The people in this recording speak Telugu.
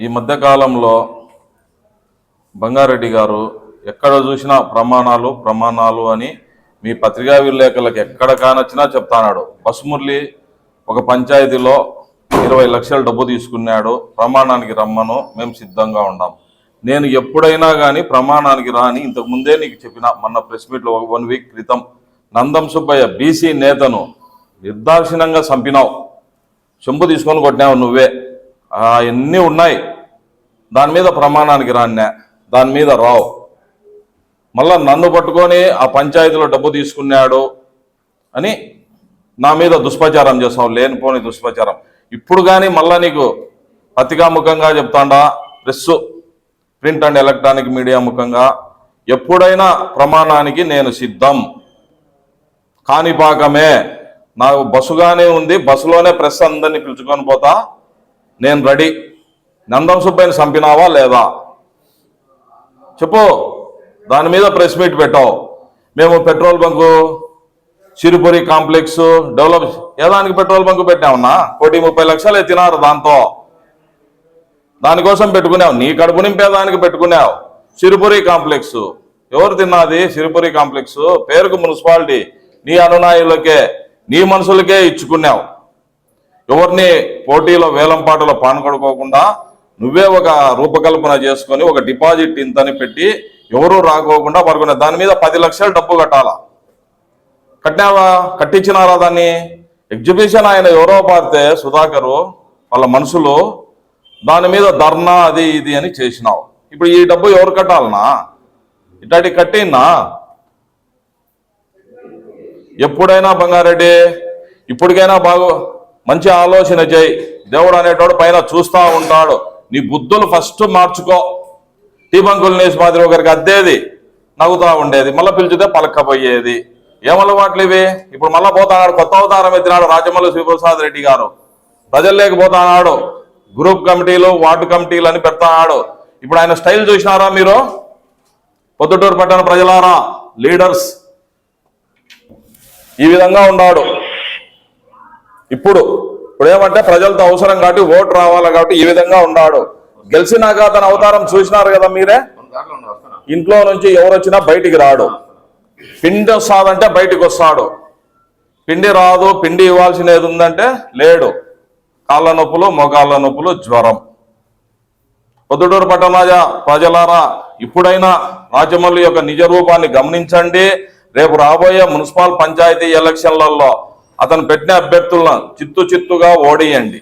ఈ మధ్యకాలంలో బంగారెడ్డి గారు ఎక్కడ చూసినా ప్రమాణాలు ప్రమాణాలు అని మీ పత్రికా విలేకరులకు ఎక్కడ కానొచ్చినా చెప్తాన్నాడు బసుమురళి ఒక పంచాయతీలో ఇరవై లక్షల డబ్బు తీసుకున్నాడు. ప్రమాణానికి రమ్మను మేము సిద్ధంగా ఉన్నాం నేను ఎప్పుడైనా కానీ ప్రమాణానికి రాని ఇంతకు ముందే నీకు చెప్పిన మొన్న ప్రెస్ మీట్లో ఒక వన్ వీక్ క్రితం నందం సుబ్బయ్య బీసీ నేతను నిర్దాక్షిణంగా చంపినావు. చెంబు తీసుకొని కొట్టినావు నువ్వే. అవన్నీ ఉన్నాయి? దాని మీద ప్రమాణానికి రాన్నే. దాని మీద రావు. మళ్ళా నన్ను పట్టుకొని ఆ పంచాయతీలో డబ్బు తీసుకున్నాడు అని నా మీద దుష్ప్రచారం చేస్తావు లేనిపోని దుష్ప్రచారం. ఇప్పుడు కానీ మళ్ళా నీకు పత్రికాముఖంగా చెప్తాండా press print and electronic media ముఖంగా ఎప్పుడైనా ప్రమాణానికి నేను సిద్ధం. కాణిపాకమే. నాకు బస్సుగానే ఉంది బస్సులోనే ప్రెస్ అందరినీ పిలుచుకొని పోతా నేను రెడీ. నందం సుబ్బయ్యని చంపినావా లేదా? చెప్పు. దాని మీద ప్రెస్ మీట్ పెట్టావు. మేము petrol bunk Chirupuri complex develop ఏదానికి petrol bunk పెట్టామన్నా కోటి ముప్పై లక్షలు ఎత్తినారు దాంతో. దానికోసం పెట్టుకున్నావు. నీ కడుపు నింపేదానికి పెట్టుకున్నావు. సిరిపురి కాంప్లెక్స్. ఎవరు తిన్నది? సిరిపురి కాంప్లెక్స్. పేరుకు మున్సిపాలిటీ. నీ అనునాయులకే నీ మనుషులకే ఇచ్చుకున్నావు. ఎవరిని పోటీలో వేలం పాటలో నువ్వే ఒక రూపకల్పన చేసుకొని ఒక డిపాజిట్ ఇంతని పెట్టి ఎవరు రాకోకుండా పడుకునే దాని మీద పది లక్షలు డబ్బు కట్టాలా? కట్టినావా? కట్టించినారా దాన్ని? ఎగ్జిబిషన్ ఆయన ఎవరో పారితే సుధాకరు వాళ్ళ మనుషులు దాని మీద ధర్నా అది ఇది అని చేసినావు. ఇప్పుడు ఈ డబ్బు ఎవరు కట్టాలనా? ఇట్లాంటి కట్టినా ఎప్పుడైనా బంగారెడ్డి ఇప్పటికైనా బాగు మంచి ఆలోచన చేయి. దేవుడు అనేటోడు పైన చూస్తూ ఉంటాడు. నీ బుద్ధులు ఫస్ట్ మార్చుకో. టీ బంకులు నేసి మాదిరి ఒకరికి అద్దేది నవ్వుతూ ఉండేది మళ్ళీ పిలిచితే పలక్కపోయేది ఏమలవాట్లు ఇవి? ఇప్పుడు మళ్ళీ పోతాడు కొత్త అవతారం ఎత్తినాడు రాజమల్లి శివప్రసాద్ రెడ్డి గారు. ప్రజలు లేకపోతున్నాడు గ్రూప్ కమిటీలు వార్డు కమిటీలు అని పెడతాడు ఇప్పుడు ఆయన స్టైల్ చూసినారా మీరు? పొద్దుటూరు పట్టణ ప్రజలారా లీడర్స్. ఈ విధంగా ఉన్నాడు ఇప్పుడు ఇప్పుడు ఏమంటే ప్రజలతో అవసరం కాబట్టి ఓటు రావాలి కాబట్టి ఈ విధంగా ఉన్నాడు. గెలిచినాక అతని అవతారం చూసినారు కదా మీరే? ఇంట్లో నుంచి ఎవరు వచ్చినా బయటికి రాడు. పిండి వస్తాదంటే బయటికి వస్తాడు. పిండి రాదు పిండి ఇవ్వాల్సినది ఉందంటే లేడు. కాళ్ళ నొప్పులు మోకాళ్ళ నొప్పులు జ్వరం. పొద్దుటూరు పట్టణరాజ ప్రజలారా ఇప్పుడైనా రాజమౌళి యొక్క నిజ రూపాన్ని గమనించండి. రేపు రాబోయే మున్సిపల్ పంచాయతీ ఎలక్షన్లలో అతను పెట్టిన అభ్యర్థులను చిత్తు చిత్తుగా ఓడియండి.